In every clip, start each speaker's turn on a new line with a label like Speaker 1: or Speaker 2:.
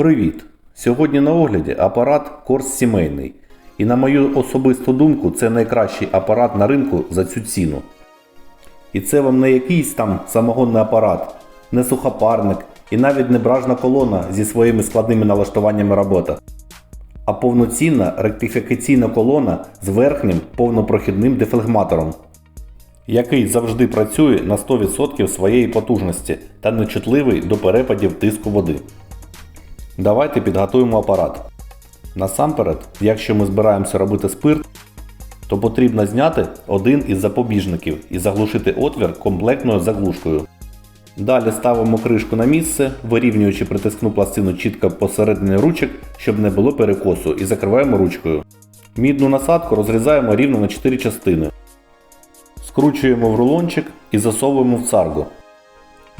Speaker 1: Привіт! Сьогодні на огляді апарат Корс сімейний. І на мою особисту думку, це найкращий апарат на ринку за цю ціну. І це вам не якийсь там самогонний апарат, не сухопарник і навіть не бражна колона зі своїми складними налаштуваннями роботи, а повноцінна ректифікаційна колона з верхнім повнопрохідним дефлегматором, який завжди працює на 100% своєї потужності та нечутливий до перепадів тиску води. Давайте підготуємо апарат. Насамперед, якщо ми збираємося робити спирт, то потрібно зняти один із запобіжників і заглушити отвір комплектною заглушкою. Далі ставимо кришку на місце, вирівнюючи притискну пластину чітко посередині ручок, щоб не було перекосу, і закриваємо ручкою. Мідну насадку розрізаємо рівно на 4 частини. Скручуємо в рулончик і засовуємо в царгу.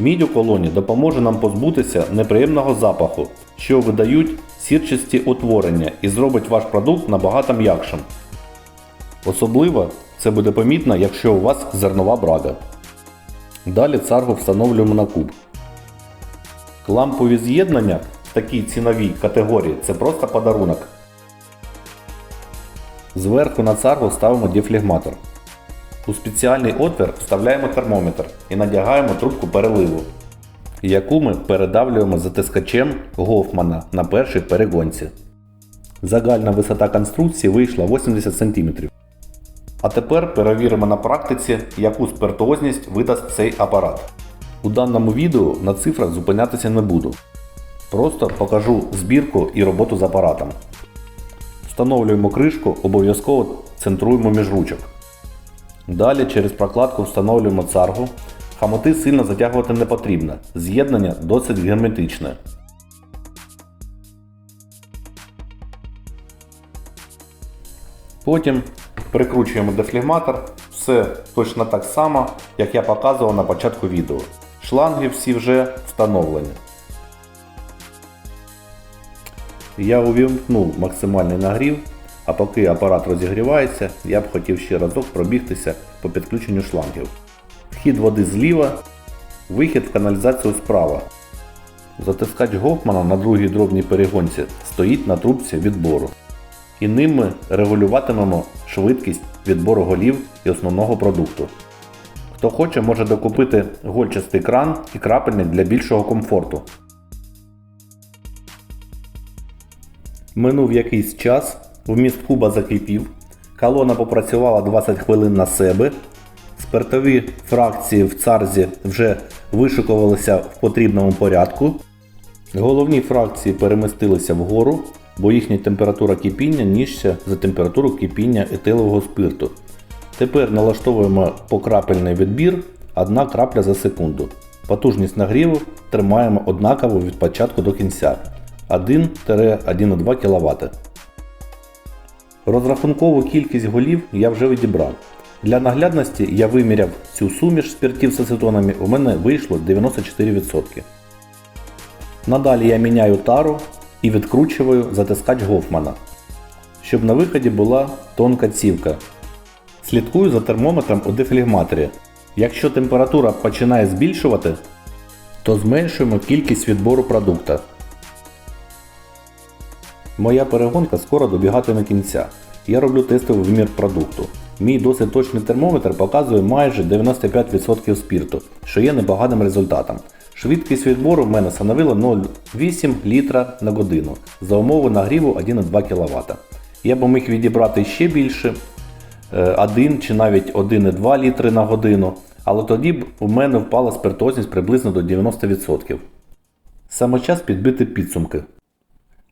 Speaker 1: Мідь у колоні допоможе нам позбутися неприємного запаху, що видають сірчасті утворення і зробить ваш продукт набагато м'якшим. Особливо це буде помітно, якщо у вас зернова брага. Далі царгу встановлюємо на куб. Клампові з'єднання в такій ціновій категорії це просто подарунок. Зверху на царгу ставимо дефлегматор. У спеціальний отвір вставляємо термометр і надягаємо трубку переливу, яку ми передавлюємо затискачем Гофмана на першій перегонці. Загальна висота конструкції вийшла 80 см. А тепер перевіримо на практиці, яку спиртуозність видасть цей апарат. У даному відео на цифрах зупинятися не буду. Просто покажу збірку і роботу з апаратом. Встановлюємо кришку, обов'язково центруємо між ручок. Далі через прокладку встановлюємо царгу. Хамоти сильно затягувати не потрібно. З'єднання досить герметичне. Потім прикручуємо дефлегматор. Все точно так само, як я показував на початку відео. Шланги всі вже встановлені. Я увімкнув максимальний нагрів, а поки апарат розігрівається, я б хотів ще разок пробігтися по підключенню шлангів. Вхід води зліва, вихід в каналізацію справа. Затискач Гофмана на другій дробній перегонці стоїть на трубці відбору. І ним ми регулюватимемо швидкість відбору голів і основного продукту. Хто хоче, може докупити гольчастий кран і крапельник для більшого комфорту. Минув якийсь час, вміст куба закипів, колона попрацювала 20 хвилин на себе, спиртові фракції в царзі вже вишикувалися в потрібному порядку. Головні фракції перемістилися вгору, бо їхня температура кипіння нижча за температуру кипіння етилового спирту. Тепер налаштовуємо покрапельний відбір 1 крапля за секунду. Потужність нагріву тримаємо однаково від початку до кінця 1-1,2 кВт. Розрахункову кількість голів я вже відібрав. Для наглядності я виміряв цю суміш спиртів з ацетонами, у мене вийшло 94%. Надалі я міняю тару і відкручую затискач Гофмана, щоб на виході була тонка цівка. Слідкую за термометром у дефлегматорі. Якщо температура починає збільшувати, то зменшуємо кількість відбору продукту. Моя перегонка скоро добігатиме кінця. Я роблю тестовий вимір продукту. Мій досить точний термометр показує майже 95% спірту, що є непоганим результатом. Швидкість відбору в мене становила 0,8 літра на годину за умови нагріву 1,2 кВт. Я б міг відібрати ще більше 1 чи навіть 1,2 літри на годину, але тоді б у мене впала спиртозність приблизно до 90%. Саме час підбити підсумки.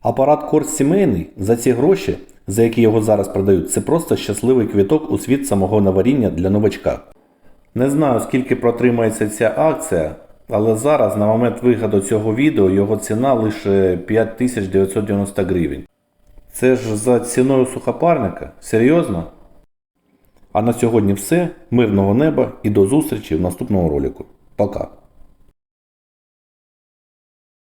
Speaker 1: Апарат Корс сімейний за ці гроші, за які його зараз продають, це просто щасливий квіток у світ самого наваріння для новачка. Не знаю скільки протримається ця акція, але зараз на момент виходу цього відео його ціна лише 5990 гривень. Це ж за ціною сухопарника? Серйозно? А на сьогодні все. Мирного неба і до зустрічі в наступному ролику. Пока.